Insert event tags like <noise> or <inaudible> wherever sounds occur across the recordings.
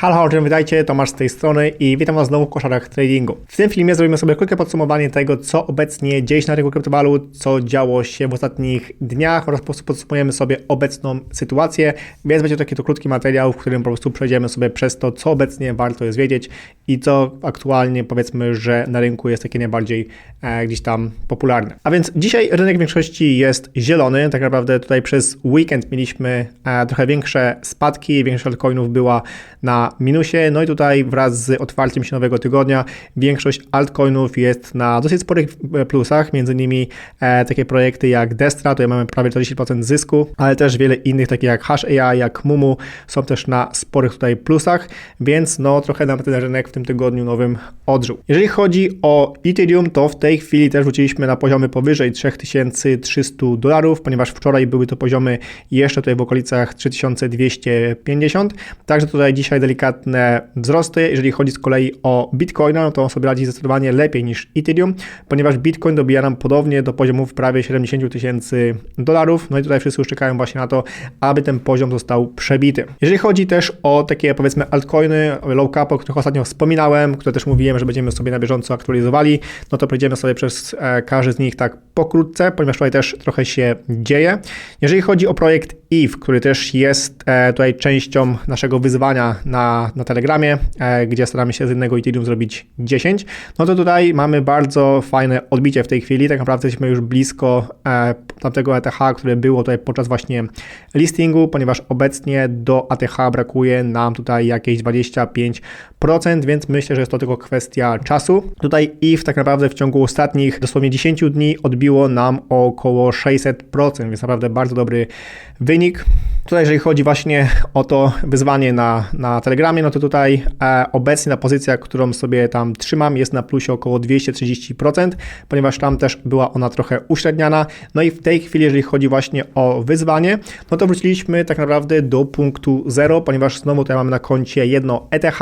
Halo, halo, cześć, witajcie, Tomasz z tej strony i witam Was znowu w koszarach tradingu. W tym filmie zrobimy sobie krótkie podsumowanie tego, co obecnie dzieje się na rynku kryptowalut, co działo się w ostatnich dniach oraz po prostu podsumujemy sobie obecną sytuację, więc będzie to taki to krótki materiał, w którym po prostu przejdziemy sobie przez to, co obecnie warto jest wiedzieć i co aktualnie powiedzmy, że na rynku jest takie najbardziej e, gdzieś tam popularne. A więc dzisiaj rynek w większości jest zielony, tak naprawdę tutaj przez weekend mieliśmy e, trochę większe spadki, większość altcoinów była na minusie, no i tutaj wraz z otwarciem się nowego tygodnia większość altcoinów jest na dosyć sporych plusach, między innymi e, takie projekty jak Destra, tutaj mamy prawie 40% zysku, ale też wiele innych, takie jak Hash AI, jak Mumu są też na sporych tutaj plusach, więc no trochę nam ten rynek w tym tygodniu nowym odżył. Jeżeli chodzi o Ethereum, to w tej chwili też wróciliśmy na poziomy powyżej 3300 dolarów, ponieważ wczoraj były to poziomy jeszcze tutaj w okolicach 3250, także tutaj dzisiaj delikatne wzrosty. Jeżeli chodzi z kolei o Bitcoina, no to on sobie radzi zdecydowanie lepiej niż Ethereum, ponieważ Bitcoin dobija nam podobnie do poziomów prawie 70 tysięcy dolarów. No i tutaj wszyscy już czekają właśnie na to, aby ten poziom został przebity. Jeżeli chodzi też o takie powiedzmy altcoiny, low cap, o których ostatnio wspominałem, które też mówiłem, że będziemy sobie na bieżąco aktualizowali, no to przejdziemy sobie przez e, każdy z nich tak pokrótce, ponieważ tutaj też trochę się dzieje. Jeżeli chodzi o projekt EVE, który też jest e, tutaj częścią naszego wyzwania na, na Telegramie, e, gdzie staramy się z jednego Ethereum zrobić 10, no to tutaj mamy bardzo fajne odbicie w tej chwili. Tak naprawdę jesteśmy już blisko e, tamtego ETH, które było tutaj podczas właśnie listingu, ponieważ obecnie do ATH brakuje nam tutaj jakieś 25%, więc myślę, że jest to tylko kwestia czasu. Tutaj EVE tak naprawdę w ciągu ostatnich dosłownie 10 dni odbiło nam około 600%, więc naprawdę bardzo dobry wynik. Tutaj jeżeli chodzi właśnie o to wyzwanie na, na Telegramie, no to tutaj e, obecnie pozycja, którą sobie tam trzymam jest na plusie około 230%, ponieważ tam też była ona trochę uśredniana. No i w tej chwili, jeżeli chodzi właśnie o wyzwanie, no to wróciliśmy tak naprawdę do punktu zero, ponieważ znowu tutaj mamy na koncie jedno ETH,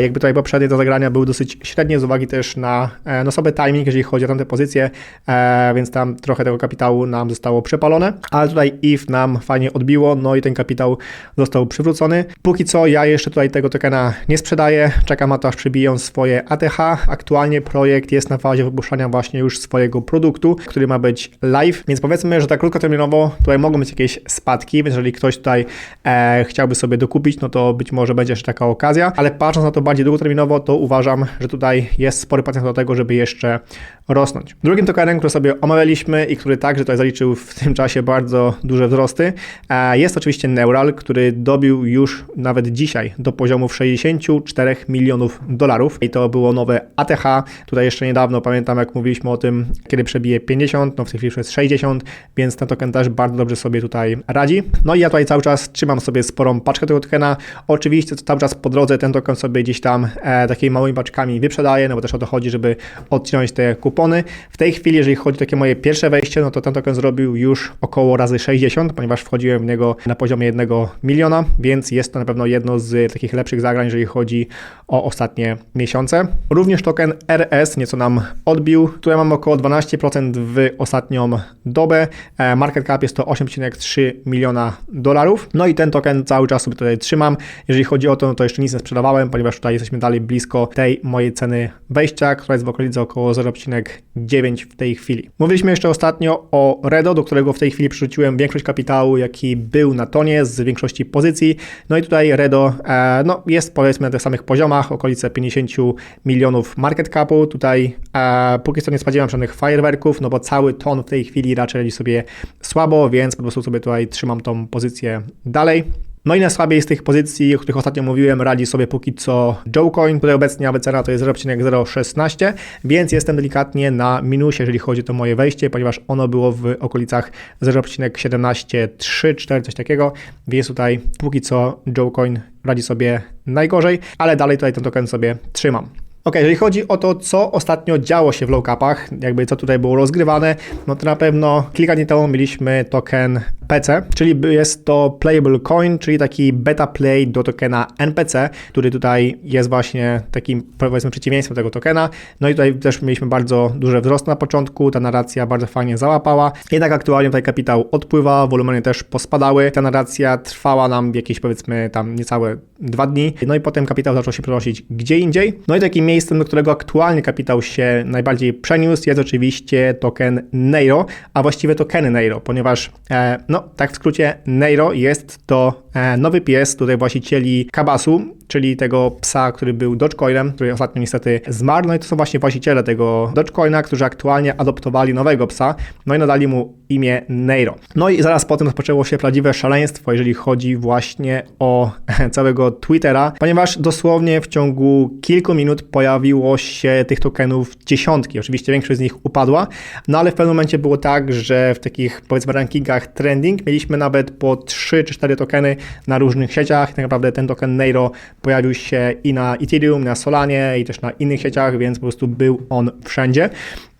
jakby tutaj poprzednie do zagrania były dosyć średnie z uwagi też na, e, no sobie timing, jeżeli chodzi o tamte pozycje, e, więc tam trochę tego kapitału nam zostało przepalone, ale tutaj IF nam fajnie odbiło, no i ten kapitał został przywrócony. Póki co ja jeszcze tutaj tego tokena nie sprzedaję, czekam na to aż przybiją swoje ATH. Aktualnie projekt jest na fazie wypuszczania właśnie już swojego produktu, który ma być live, więc powiedzmy, że tak krótkoterminowo tutaj mogą być jakieś spadki, więc jeżeli ktoś tutaj e, chciałby sobie dokupić, no to być może będzie jeszcze taka okazja, ale patrząc na to bardziej długoterminowo, to uważam, że tutaj jest spory potencjał do tego, żeby jeszcze rosnąć. Drugim tokenem, który sobie omawialiśmy i który także tutaj zaliczył w tym czasie bardzo duże wzrosty, e, jest oczywiście Neural, który dobił już nawet dzisiaj do poziomów 64 milionów dolarów i to było nowe ATH. Tutaj jeszcze niedawno pamiętam, jak mówiliśmy o tym, kiedy przebije 50, no w tej chwili już jest 60, więc ten token też bardzo dobrze sobie tutaj radzi. No i ja tutaj cały czas trzymam sobie sporą paczkę tego tokena. Oczywiście cały czas po drodze ten token sobie gdzieś tam e, takimi małymi paczkami wyprzedaję, no bo też o to chodzi, żeby odciąć te kupony. W tej chwili, jeżeli chodzi o takie moje pierwsze wejście, no to ten token zrobił już około razy 60, ponieważ wchodziłem w niego na poziomie 1 miliona, więc jest to na pewno jedno z takich lepszych zagrań, jeżeli chodzi o ostatnie miesiące. Również token RS nieco nam odbił. Tutaj mamy około 12% w ostatnią dobę. E, market cap jest to 8,3 miliona dolarów. No i ten token cały czas sobie tutaj trzymam. Jeżeli chodzi o to, no to jeszcze nic nie sprzedawałem, ponieważ tutaj jesteśmy dalej blisko tej mojej ceny wejścia, która jest w okolicy około 0,9 w tej chwili. Mówiliśmy jeszcze ostatnio o Redo, do którego w tej chwili przerzuciłem większość kapitału, jaki był na tonie z większości pozycji. No i tutaj Redo e, no, jest powiedzmy na tych samych poziomach, okolice 50 milionów market capu. Tutaj e, póki co nie spodziewam żadnych fajerwerków, no bo cały ton w tej chwili raczej radzi sobie słabo, więc po prostu sobie tutaj trzymam tą pozycję dalej. No i na słabiej z tych pozycji, o których ostatnio mówiłem, radzi sobie póki co Joecoin. Tutaj obecnie nawet cena to jest 0,016, więc jestem delikatnie na minusie, jeżeli chodzi o to moje wejście, ponieważ ono było w okolicach 0,173, coś takiego, więc tutaj póki co Joecoin radzi sobie najgorzej, ale dalej tutaj ten token sobie trzymam. Ok, jeżeli chodzi o to, co ostatnio działo się w low capach, jakby co tutaj było rozgrywane, no to na pewno kilka dni temu mieliśmy token PC, czyli jest to playable coin, czyli taki beta play do tokena NPC, który tutaj jest właśnie takim powiedzmy przeciwieństwem tego tokena. No i tutaj też mieliśmy bardzo duży wzrost na początku, ta narracja bardzo fajnie załapała. Jednak aktualnie tutaj kapitał odpływa, wolumeny też pospadały. Ta narracja trwała nam jakieś powiedzmy tam niecałe dwa dni. No i potem kapitał zaczął się przenosić gdzie indziej. No i takim miejscem, do którego aktualnie kapitał się najbardziej przeniósł jest oczywiście token Neiro, a właściwie tokeny Neiro, ponieważ e, no tak w skrócie Neiro jest to e, nowy pies tutaj właścicieli Kabasu, czyli tego psa, który był Dogecoinem, który ostatnio niestety zmarł. No i to są właśnie właściciele tego Dogecoina, którzy aktualnie adoptowali nowego psa, no i nadali mu imię Neiro. No i zaraz potem rozpoczęło się prawdziwe szaleństwo, jeżeli chodzi właśnie o <laughs> całego Twittera, ponieważ dosłownie w ciągu kilku minut pojawiło się tych tokenów dziesiątki. Oczywiście większość z nich upadła, no ale w pewnym momencie było tak, że w takich powiedzmy rankingach trending mieliśmy nawet po 3 czy 4 tokeny na różnych sieciach. Tak naprawdę ten token Neiro pojawił się i na Ethereum, na Solanie i też na innych sieciach, więc po prostu był on wszędzie.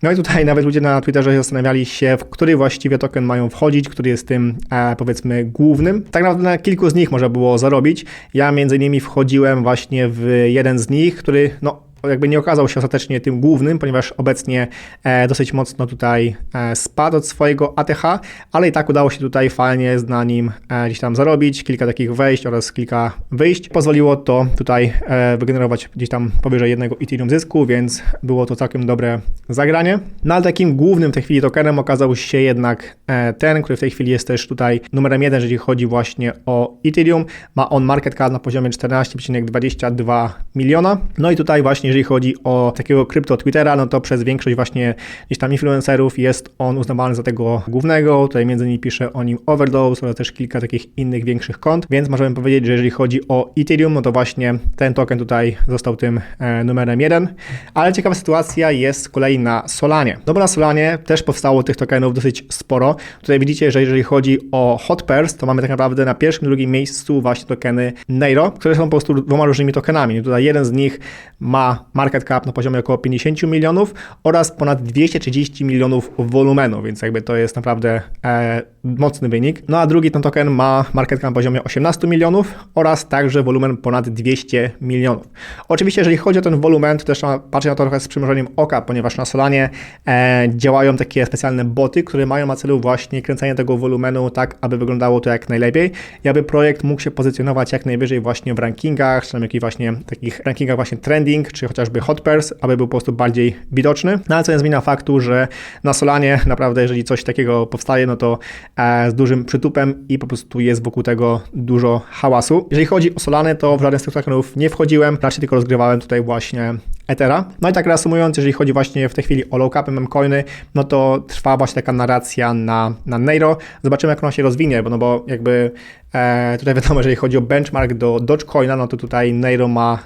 No i tutaj nawet ludzie na Twitterze zastanawiali się, w który właściwie token mają wchodzić, który jest tym e, powiedzmy głównym. Tak naprawdę na kilku z nich można było zarobić. Ja między innymi wchodziłem właśnie w jeden z nich, który no jakby nie okazał się ostatecznie tym głównym, ponieważ obecnie e, dosyć mocno tutaj e, spadł od swojego ATH, ale i tak udało się tutaj fajnie na nim e, gdzieś tam zarobić, kilka takich wejść oraz kilka wyjść. Pozwoliło to tutaj wygenerować gdzieś tam powyżej jednego Ethereum zysku, więc było to całkiem dobre zagranie. No ale takim głównym w tej chwili tokenem okazał się jednak ten, który w tej chwili jest też tutaj numerem jeden, jeżeli chodzi właśnie o Ethereum. Ma on market cap na poziomie 14,22 miliona. No i tutaj właśnie jeżeli chodzi o takiego krypto Twittera, no to przez większość właśnie gdzieś tam influencerów jest on uznawany za tego głównego. Tutaj między innymi pisze o nim Overdose, ale też kilka takich innych większych kont, więc możemy powiedzieć, że jeżeli chodzi o Ethereum, no to właśnie ten token tutaj został tym e, numerem jeden. Ale ciekawa sytuacja jest z kolei na Solanie. No bo na Solanie też powstało tych tokenów dosyć sporo. Tutaj widzicie, że jeżeli chodzi o Hot Pairs, to mamy tak naprawdę na pierwszym drugim miejscu właśnie tokeny Neiro, które są po prostu dwoma różnymi tokenami. Tutaj jeden z nich ma market cap na poziomie około 50 milionów oraz ponad 230 milionów wolumenu, więc jakby to jest naprawdę e, mocny wynik. No a drugi ten token ma market cap na poziomie 18 milionów oraz także wolumen ponad 200 milionów. Oczywiście jeżeli chodzi o ten wolumen, to też patrzeć na to trochę z przymrużeniem oka, ponieważ na Solanie e, działają takie specjalne boty, które mają na celu właśnie kręcenie tego wolumenu tak, aby wyglądało to jak najlepiej i aby projekt mógł się pozycjonować jak najwyżej właśnie w rankingach, czy tam jakichś właśnie takich rankingach właśnie trending, czy chociażby hot pairs, aby był po prostu bardziej widoczny. No ale co nie zmienia faktu, że na Solanie naprawdę, jeżeli coś takiego powstaje, no to e, z dużym przytupem i po prostu jest wokół tego dużo hałasu. Jeżeli chodzi o Solanę, to w żaden z tych tokenów nie wchodziłem, raczej tylko rozgrywałem tutaj właśnie Ethera. No i tak reasumując, jeżeli chodzi właśnie w tej chwili o low capy memcoiny, no to trwa właśnie taka narracja na, na Neiro. Zobaczymy, jak ona się rozwinie, bo, no bo jakby tutaj wiadomo, jeżeli chodzi o benchmark do Dogecoina, no to tutaj Neiro ma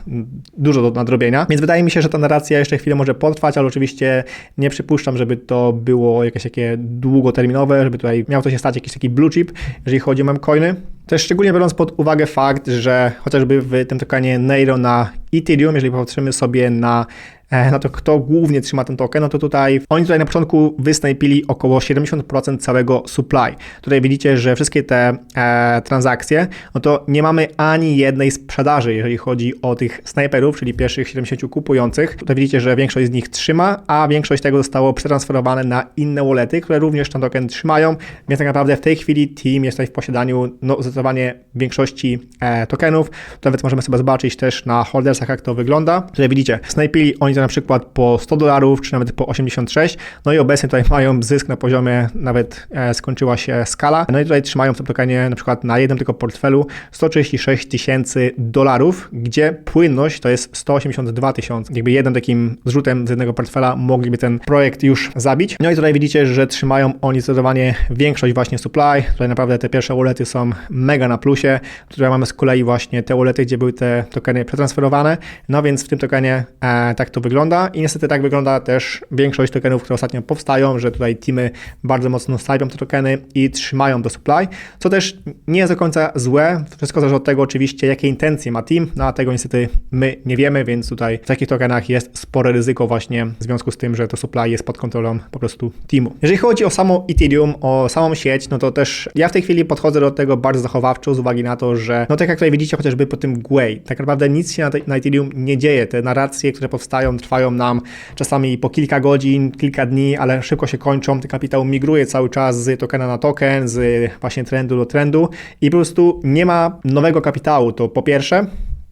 dużo do nadrobienia, więc wydaje mi się, że ta narracja jeszcze chwilę może potrwać, ale oczywiście nie przypuszczam, żeby to było jakieś takie długoterminowe, żeby tutaj miał to się stać jakiś taki blue chip, jeżeli chodzi o memcoiny. Też szczególnie biorąc pod uwagę fakt, że chociażby w tym tokenie Neiro na Ethereum, jeżeli popatrzymy sobie na E, no to kto głównie trzyma ten token, no to tutaj oni tutaj na początku wysnajpili około 70% całego supply. Tutaj widzicie, że wszystkie te e, transakcje, no to nie mamy ani jednej sprzedaży, jeżeli chodzi o tych snajperów, czyli pierwszych 70 kupujących. Tutaj widzicie, że większość z nich trzyma, a większość tego zostało przetransferowane na inne wallety, które również ten token trzymają, więc tak naprawdę w tej chwili team jest tutaj w posiadaniu no, zdecydowanie większości e, tokenów. To nawet możemy sobie zobaczyć też na holdersach, jak to wygląda. Tutaj widzicie, snajpili oni na przykład po 100 dolarów, czy nawet po 86, no i obecnie tutaj <laughs> mają zysk na poziomie, nawet e, skończyła się skala, no i tutaj trzymają w tym tokenie na przykład na jednym tylko portfelu 136 tysięcy dolarów, gdzie płynność to jest 182 tysiące. Jakby jednym takim zrzutem z jednego portfela mogliby ten projekt już zabić. No i tutaj widzicie, że trzymają oni zdecydowanie większość właśnie supply. Tutaj naprawdę te pierwsze wallety są mega na plusie. Tutaj mamy z kolei właśnie te wallety, gdzie były te tokeny przetransferowane. No więc w tym tokenie e, tak to wygląda i niestety tak wygląda też większość tokenów, które ostatnio powstają, że tutaj teamy bardzo mocno sypią te tokeny i trzymają do supply, co też nie jest do końca złe. Wszystko zależy od tego oczywiście, jakie intencje ma team, no a tego niestety my nie wiemy, więc tutaj w takich tokenach jest spore ryzyko właśnie w związku z tym, że to supply jest pod kontrolą po prostu teamu. Jeżeli chodzi o samo Ethereum, o samą sieć, no to też ja w tej chwili podchodzę do tego bardzo zachowawczo z uwagi na to, że no tak jak tutaj widzicie chociażby po tym Gwei, tak naprawdę nic się na, te, na Ethereum nie dzieje. Te narracje, które powstają, trwają nam czasami po kilka godzin, kilka dni, ale szybko się kończą. Ten kapitał migruje cały czas z tokena na token, z właśnie trendu do trendu i po prostu nie ma nowego kapitału. To po pierwsze.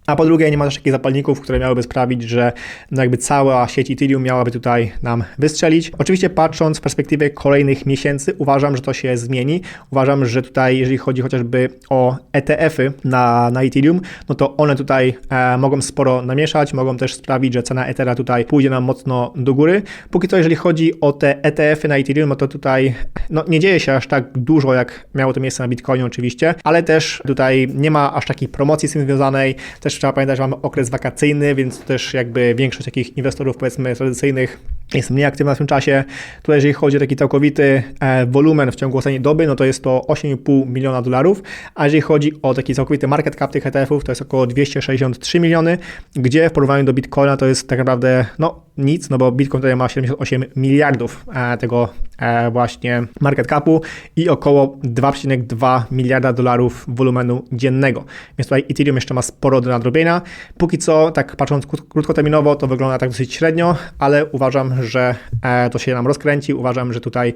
A po drugie, nie ma też takich zapalników, które miałyby sprawić, że no jakby cała sieć Ethereum miałaby tutaj nam wystrzelić. Oczywiście patrząc w perspektywie kolejnych miesięcy, uważam, że to się zmieni. Uważam, że tutaj, jeżeli chodzi chociażby o ETF-y na, na Ethereum, no to one tutaj e, mogą sporo namieszać, mogą też sprawić, że cena Ethera tutaj pójdzie nam mocno do góry. Póki co, jeżeli chodzi o te ETF-y na Ethereum, no to tutaj no, nie dzieje się aż tak dużo, jak miało to miejsce na Bitcoinie oczywiście, ale też tutaj nie ma aż takiej promocji z tym związanej, też trzeba pamiętać, że mamy okres wakacyjny, więc też jakby większość takich inwestorów powiedzmy tradycyjnych jest mniej aktywna w tym czasie. Tutaj jeżeli chodzi o taki całkowity e, wolumen w ciągu ostatniej doby, no to jest to 8,5 miliona dolarów, a jeżeli chodzi o taki całkowity market cap tych ETF-ów, to jest około 263 miliony, gdzie w porównaniu do Bitcoina to jest tak naprawdę no nic, no bo Bitcoin tutaj ma 78 miliardów e, tego e, właśnie market capu i około 2,2 miliarda dolarów wolumenu dziennego. Więc tutaj Ethereum jeszcze ma sporo do nadrobienia. Póki co, tak patrząc krótkoterminowo, to wygląda tak dosyć średnio, ale uważam, że e, to się nam rozkręci. Uważam, że tutaj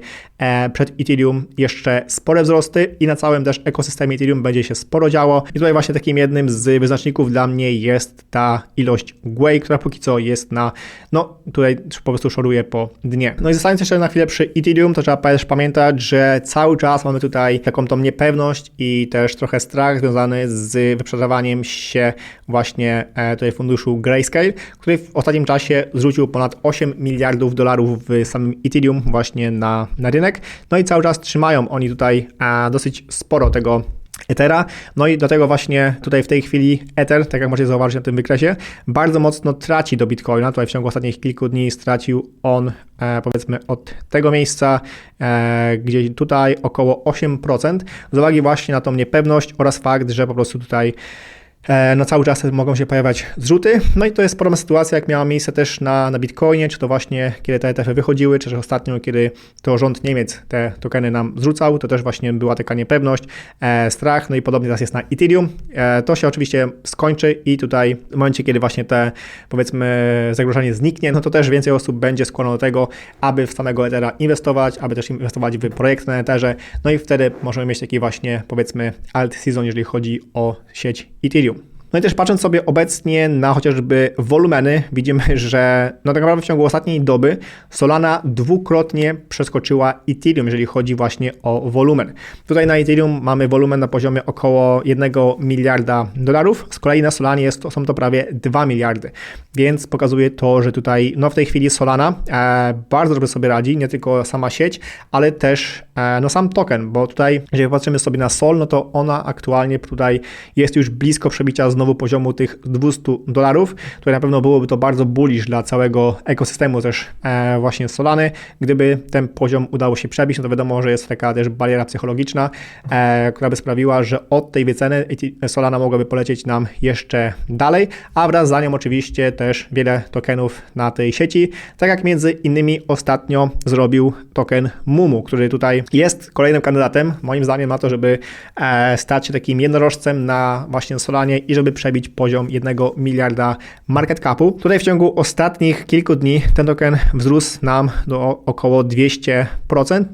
przed Ethereum jeszcze spore wzrosty i na całym też ekosystemie Ethereum będzie się sporo działo. I tutaj właśnie takim jednym z wyznaczników dla mnie jest ta ilość GUI, która póki co jest na no tutaj po prostu szoruje po dnie. No i zostając jeszcze na chwilę przy Ethereum, to trzeba też pamiętać, że cały czas mamy tutaj taką tą niepewność i też trochę strach związany z wyprzedawaniem się właśnie e, tutaj funduszu Grayscale, który w ostatnim czasie zrzucił ponad 8 miliardów dolarów w samym Ethereum właśnie na, na rynek. No i cały czas trzymają oni tutaj e, dosyć sporo tego Ethera. No i do tego właśnie tutaj w tej chwili Ether, tak jak możecie zauważyć na tym wykresie, bardzo mocno traci do Bitcoina. Tutaj w ciągu ostatnich kilku dni stracił on e, powiedzmy od tego miejsca, e, gdzieś tutaj około 8%, z uwagi właśnie na tą niepewność oraz fakt, że po prostu tutaj no cały czas mogą się pojawiać zrzuty. No i to jest podobna sytuacja, jak miała miejsce też na, na Bitcoinie, czy to właśnie kiedy te ETF-y wychodziły, czy też ostatnio, kiedy to rząd Niemiec te tokeny nam zrzucał, to też właśnie była taka niepewność, e, strach, no i podobnie teraz jest na Ethereum. E, to się oczywiście skończy i tutaj w momencie, kiedy właśnie te powiedzmy zagrożenie zniknie, no to też więcej osób będzie skłonno do tego, aby w samego Ethera inwestować, aby też inwestować w projekty na Etherze, no i wtedy możemy mieć taki właśnie powiedzmy alt season, jeżeli chodzi o sieć Ethereum. No i też patrząc sobie obecnie na chociażby wolumeny, widzimy, że no tak naprawdę w ciągu ostatniej doby Solana dwukrotnie przeskoczyła Ethereum, jeżeli chodzi właśnie o wolumen. Tutaj na Ethereum mamy wolumen na poziomie około 1 miliarda dolarów, z kolei na Solanie jest to, są to prawie 2 miliardy, więc pokazuje to, że tutaj no w tej chwili Solana e, bardzo dobrze sobie radzi, nie tylko sama sieć, ale też e, no sam token, bo tutaj jeżeli patrzymy sobie na Sol, no to ona aktualnie tutaj jest już blisko przebicia znowu poziomu tych 200 dolarów, które na pewno byłoby to bardzo bullish dla całego ekosystemu też e, właśnie Solany. Gdyby ten poziom udało się przebić, no to wiadomo, że jest taka też bariera psychologiczna, e, która by sprawiła, że od tej wyceny Solana mogłaby polecieć nam jeszcze dalej, a wraz za nią oczywiście też wiele tokenów na tej sieci, tak jak między innymi ostatnio zrobił token Mumu, który tutaj jest kolejnym kandydatem, moim zdaniem na to, żeby e, stać się takim jednorożcem na właśnie Solanie i żeby przebić poziom 1 miliarda market capu. Tutaj w ciągu ostatnich kilku dni ten token wzrósł nam do około 200%.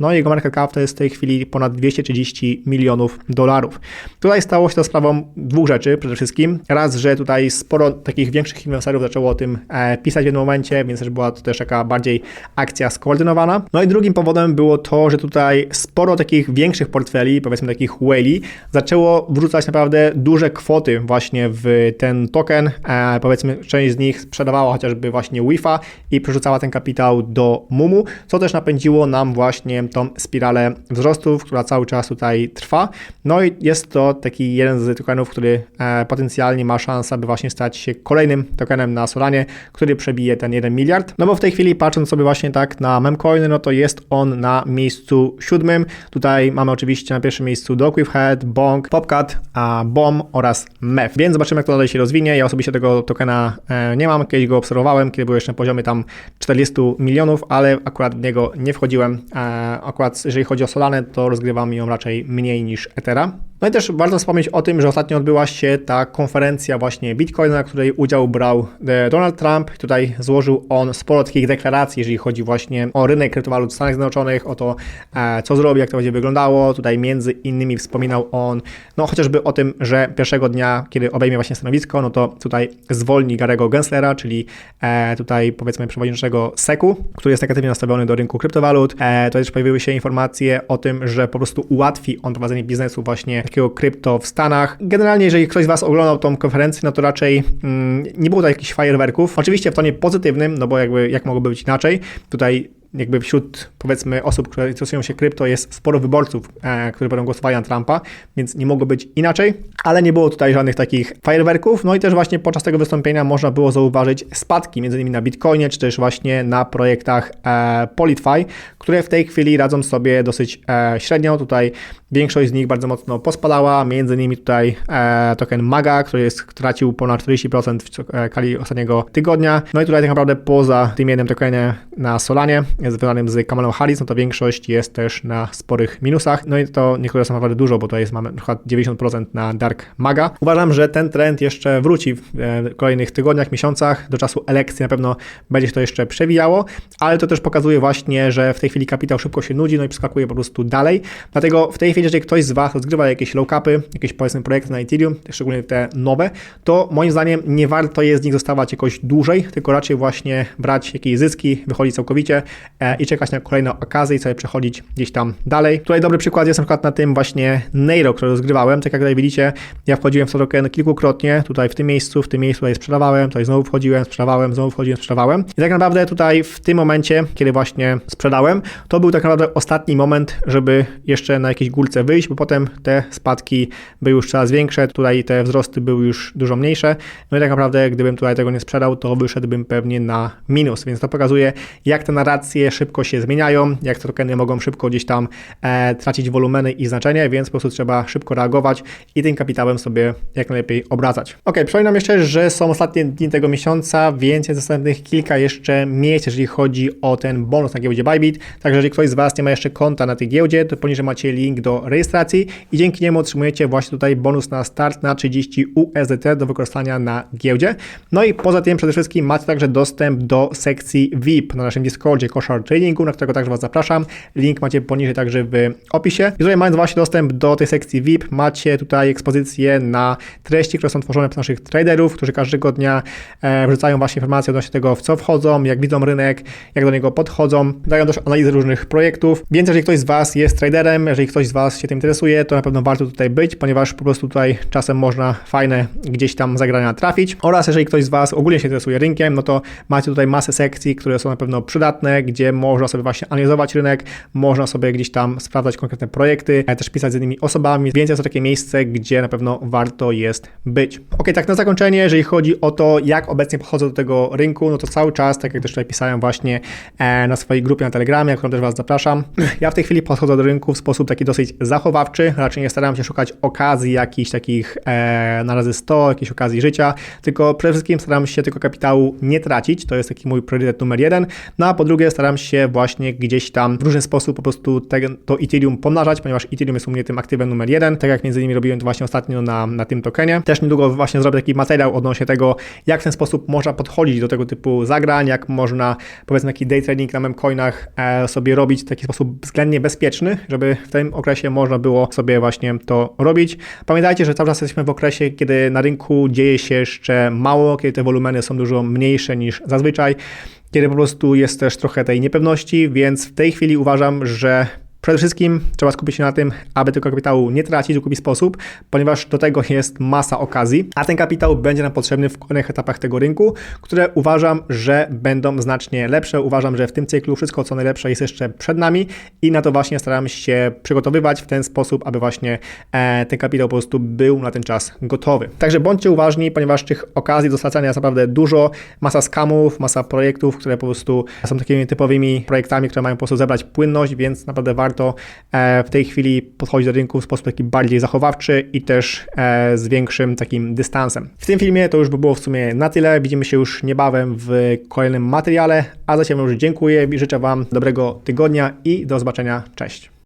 No jego market cap to jest w tej chwili ponad 230 milionów dolarów. Tutaj stało się to sprawą dwóch rzeczy przede wszystkim. Raz, że tutaj sporo takich większych inwestorów zaczęło o tym e, pisać w jednym momencie, więc też była to też taka bardziej akcja skoordynowana. No i drugim powodem było to, że tutaj tutaj sporo takich większych portfeli, powiedzmy takich whali, zaczęło wrzucać naprawdę duże kwoty właśnie w ten token. E, powiedzmy, część z nich sprzedawała chociażby właśnie WIFA i przerzucała ten kapitał do Mumu, co też napędziło nam właśnie tą spiralę wzrostów, która cały czas tutaj trwa. No i jest to taki jeden z tokenów, który e, potencjalnie ma szansę, by właśnie stać się kolejnym tokenem na Solanie, który przebije ten 1 miliard. No bo w tej chwili patrząc sobie właśnie tak na memcoiny, no to jest on na miejscu siódmym. Tutaj mamy oczywiście na pierwszym miejscu Dogehead, Bonk, Popcat, a BOM oraz MEF. Więc zobaczymy jak to dalej się rozwinie. Ja osobiście tego tokena e, nie mam, kiedyś go obserwowałem, kiedy był jeszcze na poziomie tam 40 milionów, ale akurat w niego nie wchodziłem. E, akurat jeżeli chodzi o Solanę, to rozgrywam ją raczej mniej niż Ethera. No i też warto wspomnieć o tym, że ostatnio odbyła się ta konferencja właśnie Bitcoin, na której udział brał e, Donald Trump. Tutaj złożył on sporo takich deklaracji, jeżeli chodzi właśnie o rynek kryptowalut w Stanach Zjednoczonych, o to, e, co zrobi, jak to będzie wyglądało. Tutaj między innymi wspominał on, no chociażby o tym, że pierwszego dnia, kiedy obejmie właśnie stanowisko, no to tutaj zwolni Garego Genslera, czyli e, tutaj powiedzmy przewodniczącego SEC-u, który jest negatywnie nastawiony do rynku kryptowalut. To też pojawiły się informacje o tym, że po prostu ułatwi on prowadzenie biznesu właśnie takiego krypto w Stanach. Generalnie, jeżeli ktoś z Was oglądał tą konferencję, no to raczej mm, nie było to jakichś fajerwerków. Oczywiście w tonie pozytywnym, no bo jakby jak mogłoby być inaczej. Tutaj jakby wśród powiedzmy osób, które interesują się krypto jest sporo wyborców, e, którzy będą głosowali na Trumpa, więc nie mogło być inaczej, ale nie było tutaj żadnych takich fajerwerków, no i też właśnie podczas tego wystąpienia można było zauważyć spadki, między innymi na Bitcoinie, czy też właśnie na projektach e, które w tej chwili radzą sobie dosyć e, średnio, tutaj większość z nich bardzo mocno pospadała, między innymi tutaj e, token MAGA, który jest, tracił ponad 40% w e, kali ostatniego tygodnia, no i tutaj tak naprawdę poza tym jednym tokenem na Solanie, związanym z Kamalą Harris, no to większość jest też na sporych minusach. No i to niektóre są naprawdę dużo, bo to jest mamy na przykład 90% na Dark Maga. Uważam, że ten trend jeszcze wróci w e, kolejnych tygodniach, miesiącach. Do czasu elekcji na pewno będzie się to jeszcze przewijało, ale to też pokazuje właśnie, że w tej chwili kapitał szybko się nudzi, no i przeskakuje po prostu dalej. Dlatego w tej chwili, jeżeli ktoś z Was rozgrywa jakieś low-capy, jakieś powiedzmy projekty na Ethereum, szczególnie te nowe, to moim zdaniem nie warto jest z nich zostawać jakoś dłużej, tylko raczej właśnie brać jakieś zyski, wychodzić całkowicie, i czekać na kolejne okazje i sobie przechodzić gdzieś tam dalej. Tutaj dobry przykład jest na przykład na tym właśnie Neiro, który rozgrywałem. Tak jak tutaj widzicie, ja wchodziłem w to kilkukrotnie, tutaj w tym miejscu, w tym miejscu tutaj sprzedawałem, tutaj znowu wchodziłem, sprzedawałem, znowu wchodziłem, sprzedawałem. I tak naprawdę tutaj w tym momencie, kiedy właśnie sprzedałem, to był tak naprawdę ostatni moment, żeby jeszcze na jakieś górce wyjść, bo potem te spadki były już coraz większe, tutaj te wzrosty były już dużo mniejsze. No i tak naprawdę, gdybym tutaj tego nie sprzedał, to wyszedłbym pewnie na minus, więc to pokazuje, jak te narracje szybko się zmieniają, jak tokeny mogą szybko gdzieś tam e, tracić wolumeny i znaczenie, więc po prostu trzeba szybko reagować i tym kapitałem sobie jak najlepiej obracać. Ok, przypominam jeszcze, że są ostatnie dni tego miesiąca, więc jest następnych kilka jeszcze miejsc, jeżeli chodzi o ten bonus na giełdzie Bybit. Także jeżeli ktoś z Was nie ma jeszcze konta na tej giełdzie, to poniżej macie link do rejestracji i dzięki niemu otrzymujecie właśnie tutaj bonus na start na 30 USDT do wykorzystania na giełdzie. No i poza tym przede wszystkim macie także dostęp do sekcji VIP na naszym Discordzie Koszar Tradingu, na którego także Was zapraszam. Link macie poniżej także w opisie. Jeżeli mając właśnie dostęp do tej sekcji VIP, macie tutaj ekspozycję na treści, które są tworzone przez naszych traderów, którzy każdego dnia e, wrzucają właśnie informacje odnośnie tego, w co wchodzą, jak widzą rynek, jak do niego podchodzą, dają też analizy różnych projektów. Więc jeżeli ktoś z Was jest traderem, jeżeli ktoś z Was się tym interesuje, to na pewno warto tutaj być, ponieważ po prostu tutaj czasem można fajne gdzieś tam zagrania trafić. Oraz jeżeli ktoś z Was ogólnie się interesuje rynkiem, no to macie tutaj masę sekcji, które są na pewno przydatne, gdzie można sobie właśnie analizować rynek, można sobie gdzieś tam sprawdzać konkretne projekty, też pisać z innymi osobami, więc jest to takie miejsce, gdzie na pewno warto jest być. Ok, tak na zakończenie, jeżeli chodzi o to, jak obecnie podchodzę do tego rynku, no to cały czas, tak jak też tutaj pisałem właśnie e, na swojej grupie na Telegramie, którą też Was zapraszam, <clears throat> ja w tej chwili podchodzę do rynku w sposób taki dosyć zachowawczy, raczej nie staram się szukać okazji jakichś takich e, na razy 100, jakiejś okazji życia, tylko przede wszystkim staram się tylko kapitału nie tracić, to jest taki mój priorytet numer jeden, no a po drugie staram się właśnie gdzieś tam w różny sposób po prostu to Ethereum pomnażać, ponieważ Ethereum jest u mnie tym aktywem numer jeden, tak jak między innymi robiłem to właśnie ostatnio na, na tym tokenie. Też niedługo właśnie zrobię taki materiał odnośnie tego, jak w ten sposób można podchodzić do tego typu zagrań, jak można powiedzmy taki day trading na memcoinach e, sobie robić w taki sposób względnie bezpieczny, żeby w tym okresie można było sobie właśnie to robić. Pamiętajcie, że cały czas jesteśmy w okresie, kiedy na rynku dzieje się jeszcze mało, kiedy te wolumeny są dużo mniejsze niż zazwyczaj kiedy po prostu jest też trochę tej niepewności, więc w tej chwili uważam, że Przede wszystkim trzeba skupić się na tym, aby tego kapitału nie tracić w głupi sposób, ponieważ do tego jest masa okazji, a ten kapitał będzie nam potrzebny w kolejnych etapach tego rynku, które uważam, że będą znacznie lepsze. Uważam, że w tym cyklu wszystko co najlepsze jest jeszcze przed nami i na to właśnie staram się przygotowywać w ten sposób, aby właśnie e, ten kapitał po prostu był na ten czas gotowy. Także bądźcie uważni, ponieważ tych okazji do stracania jest naprawdę dużo, masa skamów, masa projektów, które po prostu są takimi typowymi projektami, które mają po prostu zebrać płynność, więc naprawdę warto e, w tej chwili podchodzić do rynku w sposób taki bardziej zachowawczy i też e, z większym takim dystansem. W tym filmie to już by było w sumie na tyle. Widzimy się już niebawem w kolejnym materiale, a za dzisiaj już dziękuję i życzę Wam dobrego tygodnia i do zobaczenia. Cześć.